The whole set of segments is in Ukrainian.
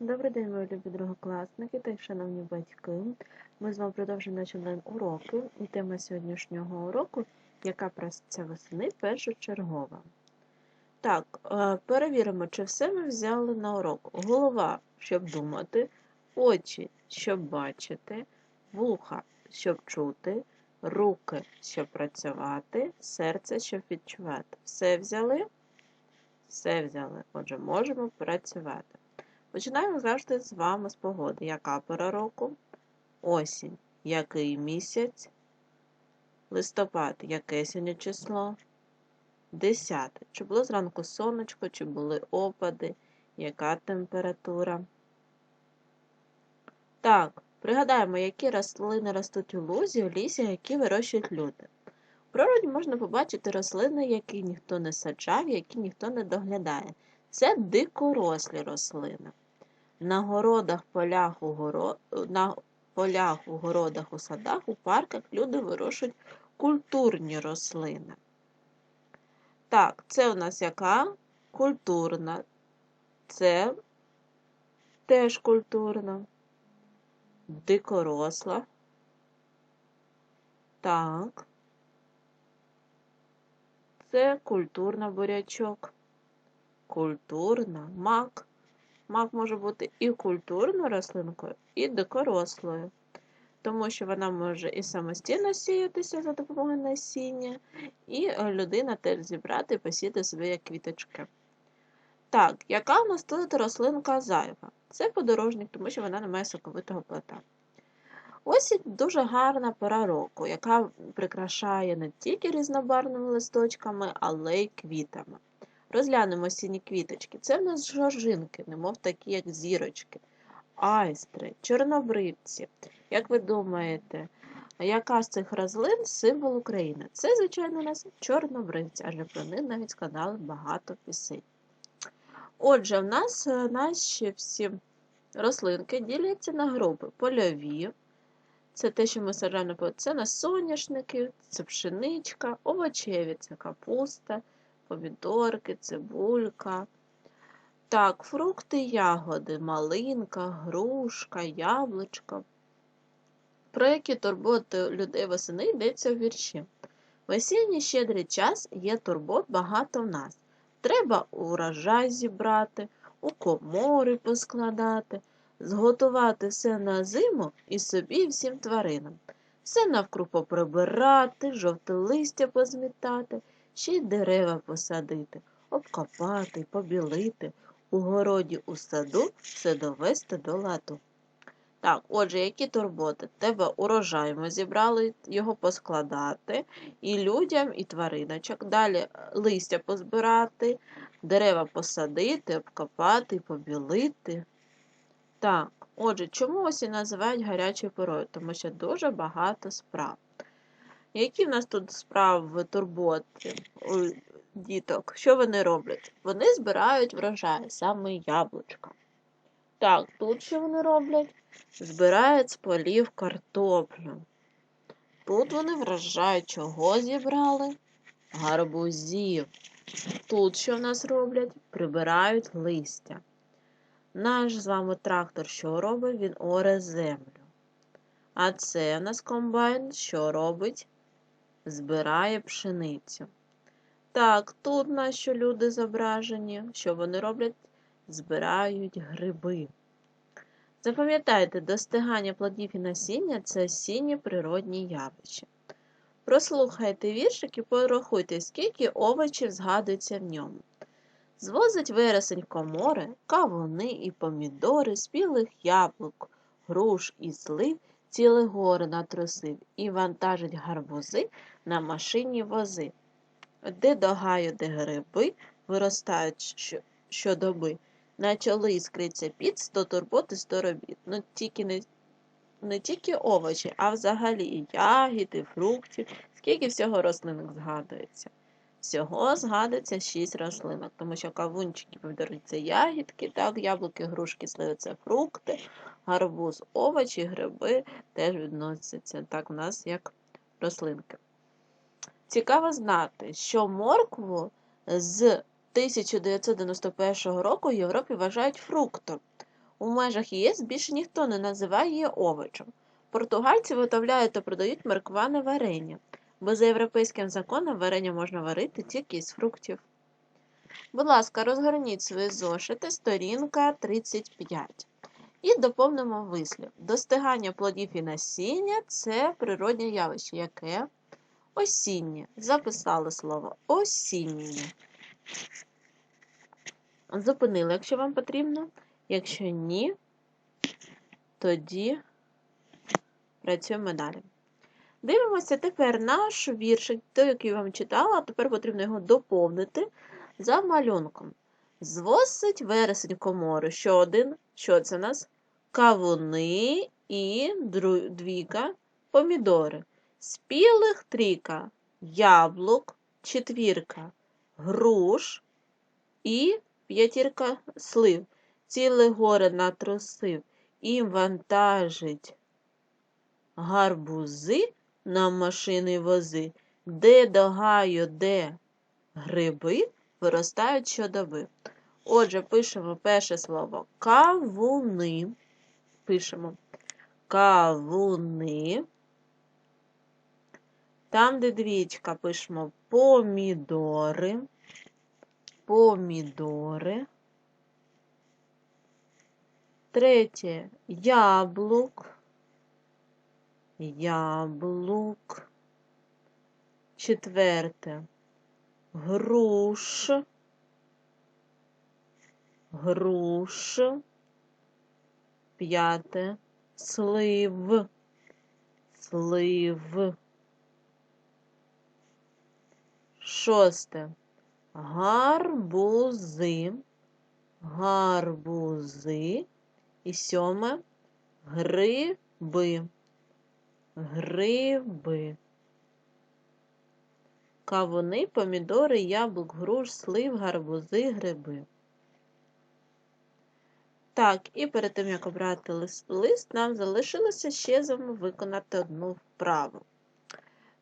Добрий день, мої любі другокласники та шановні батьки. Ми з вами продовжуємо наші онлайн-уроки. І тема сьогоднішнього уроку, яка праця восени, першочергова. Так, е, перевіримо, чи все ми взяли на урок. Голова, щоб думати, очі, щоб бачити, вуха, щоб чути, руки, щоб працювати, серце, щоб відчувати. Все взяли? Все взяли. Отже, можемо працювати. Починаємо завжди з вами з погоди. Яка пора року? Осінь. Який місяць? Листопад. Яке сьогодні число? Десяте. Чи було зранку сонечко, чи були опади? Яка температура? Так, пригадаємо, які рослини ростуть у лузі, у лісі, які вирощують люди. В природі можна побачити рослини, які ніхто не саджав, які ніхто не доглядає. Це дикорослі рослини. На городах, полях, у горо... на полях, у городах, у садах, у парках люди вирощують культурні рослини. Так, це у нас яка? Культурна. Це теж культурна. Дикоросла. Так. Це культурна бурячок. Культурна мак. Мак може бути і культурною рослинкою, і дикорослою, тому що вона може і самостійно сіятися за допомогою насіння, і людина теж зібрати і посіяти собі як квіточки. Так, яка в нас тут рослинка зайва? Це подорожник, тому що вона не має соковитого плота. Осінь дуже гарна пора року, яка прикрашає не тільки різнобарвними листочками, але й квітами. Розглянемо осінні квіточки. Це в нас жоржинки, немов такі, як зірочки, айстри, чорнобривці. Як ви думаєте, яка з цих рослин символ України? Це, звичайно, у нас чорнобривці, адже про них навіть складали багато пісень. Отже, в нас е, наші всі рослинки діляться на групи польові. Це те, що ми саджаємо, це на соняшники, це пшеничка, овочеві це капуста помідорки, цибулька. Так, фрукти, ягоди, малинка, грушка, яблучко. Про які турботи людей восени йдеться в вірші. В осінній щедрий час є турбот багато в нас. Треба урожай зібрати, у комори поскладати, зготувати все на зиму і собі всім тваринам. Все навкруг поприбирати, жовте листя позмітати ще й дерева посадити, обкопати, побілити, у городі у саду все довести до ладу. Так, отже, які турботи? Тебе урожай ми зібрали його поскладати, і людям, і твариночок. Далі е, листя позбирати, дерева посадити, обкопати, побілити. Так, отже, чому осінь називають гарячою порою? Тому що дуже багато справ. Які в нас тут справи турботи у діток? Що вони роблять? Вони збирають врожай, саме яблучка. Так, тут що вони роблять? Збирають з полів картоплю. Тут вони врожають, чого зібрали? Гарбузів. Тут що в нас роблять? Прибирають листя. Наш з вами трактор що робить? Він оре землю. А це у нас комбайн, що робить? Збирає пшеницю. Так, тут наші люди зображені. Що вони роблять? Збирають гриби. Запам'ятайте, достигання плодів і насіння це осінні природні явища. Прослухайте віршик і порахуйте, скільки овочів згадується в ньому. Звозить вересень комори, кавуни і помідори, спілих яблук, груш і слив, ціле гори натрусив і вантажить гарбузи на машині вози. Де до гаю, де гриби виростають щодоби, на чоли іскриться під сто турбот і сто робіт. Ну, тільки не не тільки овочі, а взагалі і ягід, і фруктів, скільки всього рослинок згадується. Всього згадується шість рослинок, тому що кавунчики повторюються ягідки, так, яблуки, грушки, сливи це фрукти, гарбуз, овочі, гриби теж відносяться так у нас як рослинки. Цікаво знати, що моркву з 1991 року в Європі вважають фруктом. У межах ЄС більше ніхто не називає її овочем. Португальці виготовляють та продають маркуване варення, бо за європейським законом варення можна варити тільки із фруктів. Будь ласка, розгорніть свої зошити, сторінка 35. І доповнимо вислів. Достигання плодів і насіння це природне явище. Яке? Осіннє. Записали слово осіннє. Зупинили, якщо вам потрібно. Якщо ні, тоді працюємо далі. Дивимося тепер наш віршик, той, який вам читала, тепер потрібно його доповнити за малюнком. Звосить вересень комору. Що один? Що це у нас? Кавуни і двійка помідори. Спілих трійка, яблук, четвірка, груш і п'ятірка слив. Ціле горе натрусив і вантажить гарбузи на машини вози, де до гаю, де гриби виростають щодоби. Отже, пишемо перше слово кавуни. Пишемо кавуни. Там, де двічка, пишемо помідори. Помідори. Третє яблук. Яблук. Четверте груш. Груш. П'яте слив. Слив. Шосте гарбузи. Гарбузи. І сьоме гриби. Гриби. Кавуни, помідори, яблук, груш, слив, гарбузи, гриби. Так, і перед тим, як обрати лис- лист, нам залишилося ще з вами виконати одну вправу.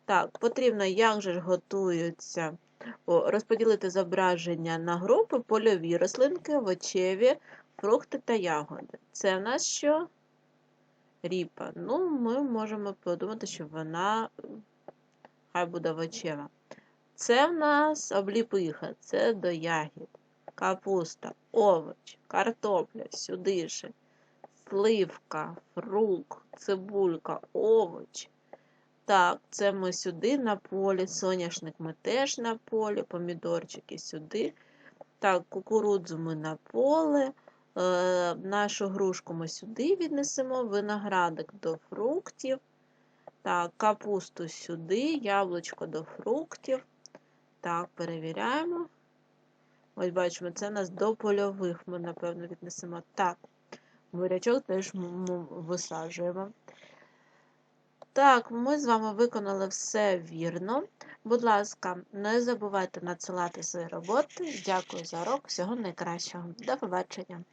Так, потрібно, як же ж готуються, розподілити зображення на групи польові рослинки, овочеві, фрукти та ягоди. Це в нас що? Ріпа. Ну, ми можемо подумати, що вона хай буде овочева. Це в нас обліпиха, це до ягід. Капуста, овоч, картопля, сюди же. Сливка, фрукт, цибулька, овоч. Так, це ми сюди на полі, соняшник ми теж на полі, помідорчики сюди. Так, кукурудзу ми на поле, е, нашу грушку ми сюди віднесемо, виноградик до фруктів. Так, капусту сюди, яблучко до фруктів. Так, перевіряємо. Ось бачимо, це у нас до польових ми, напевно, віднесемо. Так, бурячок теж висаджуємо. Так, ми з вами виконали все вірно. Будь ласка, не забувайте надсилати свої роботи. Дякую за урок. Всього найкращого. До побачення.